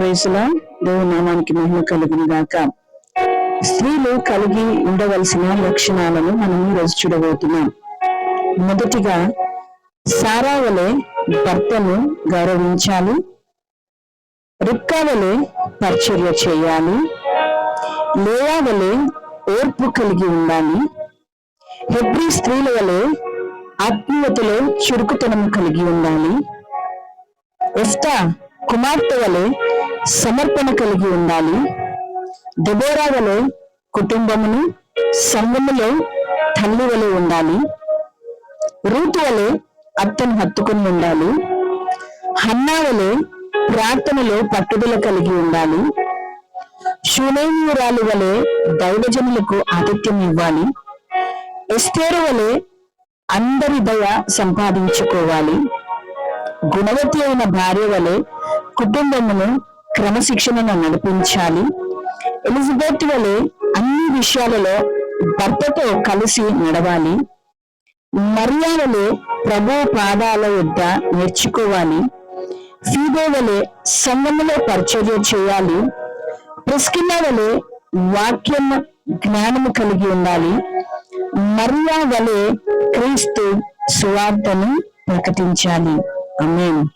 ప్రేసులా దేవుని నామానికి మహిమ కలుగును గాక. స్త్రీలు కలిగి ఉండవలసిన లక్షణాలను మనం ఈరోజు చూడబోతున్నాం. మొదటిగా సారా వలె భర్తను గౌరవించాలి. రిక్కా వలె పరిచర్య చేయాలి. లేయా వలె ఓర్పు కలిగి ఉండాలి. హెబ్రి స్త్రీల వలె ఆత్మీయతలో చురుకుతనం కలిగి ఉండాలి. ఎఫ్తా కుమార్తె వలె సమర్పణ కలిగి ఉండాలి. దెబోరా వలె కుటుంబమును సంఘములో తల్లి వలె ఉండాలి. రూతు వలె అత్తను హత్తుకుని ఉండాలి. హన్నా వలె ప్రార్థనలో పట్టుదల కలిగి ఉండాలి. శూనేమియురాలు వలె దైవజనులకు ఆతిథ్యం ఇవ్వాలి. ఎస్తేరు వలె అందరి దయ సంపాదించుకోవాలి. గుణవతి అయిన భార్య వలె కుటుంబమును క్రమశిక్షణను నడిపించాలి. ఎలిజబెత్ వలె అన్ని విషయాలలో భర్తతో కలిసి నడవాలి. మర్యాదలు ప్రభు పాదాల వద్ద నేర్చుకోవాలి. ఫీబో వలె సంఘములో పరిచర్య చేయాలి. ప్రిస్కిల్లా వలె వాక్యం జ్ఞానము కలిగి ఉండాలి. మరియా వలె క్రీస్తు సువార్తను ప్రకటించాలి. అమేన్